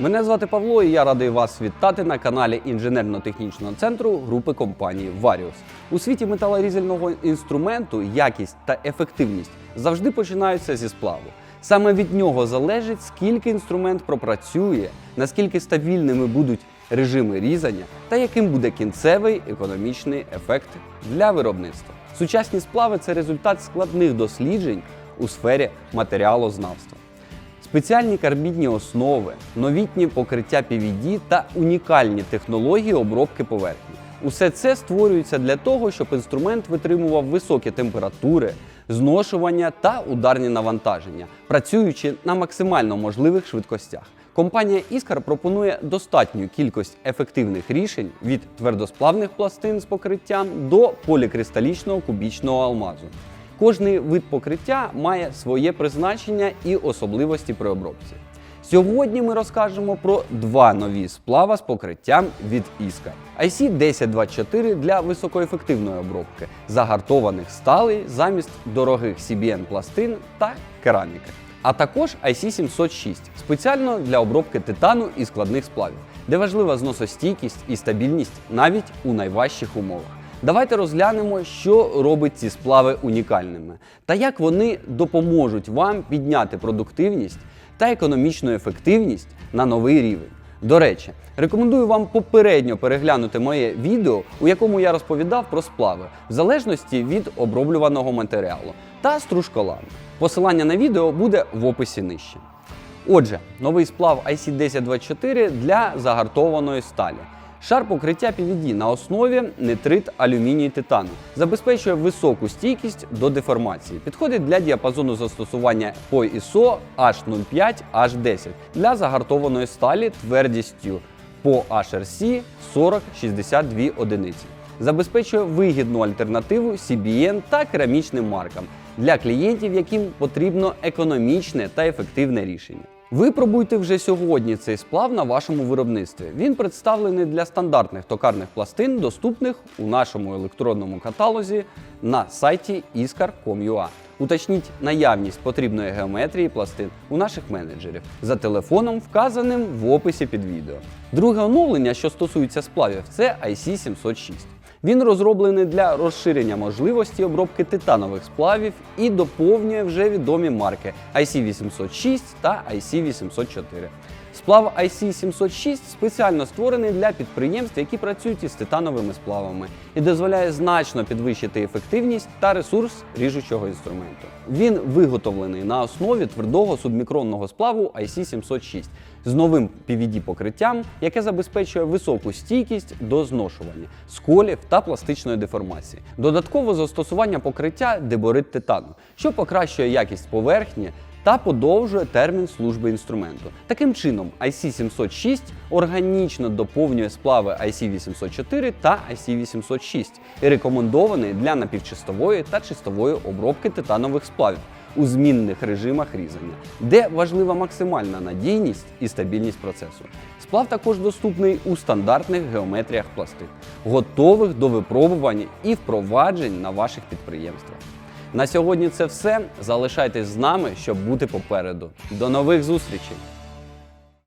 Мене звати Павло і я радий вас вітати на каналі інженерно-технічного центру групи компанії Varius. У світі металорізального інструменту якість та ефективність завжди починаються зі сплаву. Саме від нього залежить, скільки інструмент пропрацює, наскільки стабільними будуть режими різання та яким буде кінцевий економічний ефект для виробництва. Сучасні сплави це результат складних досліджень у сфері матеріалознавства. Спеціальні карбідні основи, новітні покриття PVD та унікальні технології обробки поверхні. Усе це створюється для того, щоб інструмент витримував високі температури, зношування та ударні навантаження, працюючи на максимально можливих швидкостях. Компанія Іскар пропонує достатню кількість ефективних рішень від твердосплавних пластин з покриттям до полікристалічного кубічного алмазу. Кожний вид покриття має своє призначення і особливості при обробці. Сьогодні ми розкажемо про два нові сплава з покриттям від Іскар. IC 1024 для високоефективної обробки загартованих сталей замість дорогих CBN пластин та кераміки. А також IC 706 спеціально для обробки титану і складних сплавів, де важлива зносостійкість і стабільність навіть у найважчих умовах. Давайте розглянемо, що робить ці сплави унікальними та як вони допоможуть вам підняти продуктивність та економічну ефективність на новий рівень. До речі, рекомендую вам попередньо переглянути моє відео, у якому я розповідав про сплави, в залежності від оброблюваного матеріалу та стружколами. Посилання на відео буде в описі нижче. Отже, новий сплав IC1024 для загартованої сталі. Шар покриття PVD на основі нитрит алюміній титану забезпечує високу стійкість до деформації. Підходить для діапазону застосування по ISO H05 H10 для загартованої сталі твердістю по HRC 40-62 одиниці. Забезпечує вигідну альтернативу CBN та керамічним маркам для клієнтів, яким потрібно економічне та ефективне рішення. Випробуйте вже сьогодні цей сплав на вашому виробництві. Він представлений для стандартних токарних пластин, доступних у нашому електронному каталозі на сайті iskar.com.ua. Уточніть наявність потрібної геометрії пластин у наших менеджерів за телефоном, вказаним в описі під відео. Друге оновлення, що стосується сплавів, це IC 706. Він розроблений для розширення можливості обробки титанових сплавів і доповнює вже відомі марки IC806 та IC804. Сплав IC706 спеціально створений для підприємств, які працюють із титановими сплавами, і дозволяє значно підвищити ефективність та ресурс ріжучого інструменту. Він виготовлений на основі твердого субмікронного сплаву IC706 з новим PVD-покриттям, яке забезпечує високу стійкість до зношування, сколів та пластичної деформації. Додатково застосування покриття деборит титану, що покращує якість поверхні та подовжує термін служби інструменту. Таким чином, IC706 органічно доповнює сплави IC804 та IC806 і рекомендований для напівчистової та чистової обробки титанових сплавів у змінних режимах різання, де важлива максимальна надійність і стабільність процесу. Сплав також доступний у стандартних геометріях пластин, готових до випробувань і впроваджень на ваших підприємствах. На сьогодні це все. Залишайтесь з нами, щоб бути попереду. До нових зустрічей!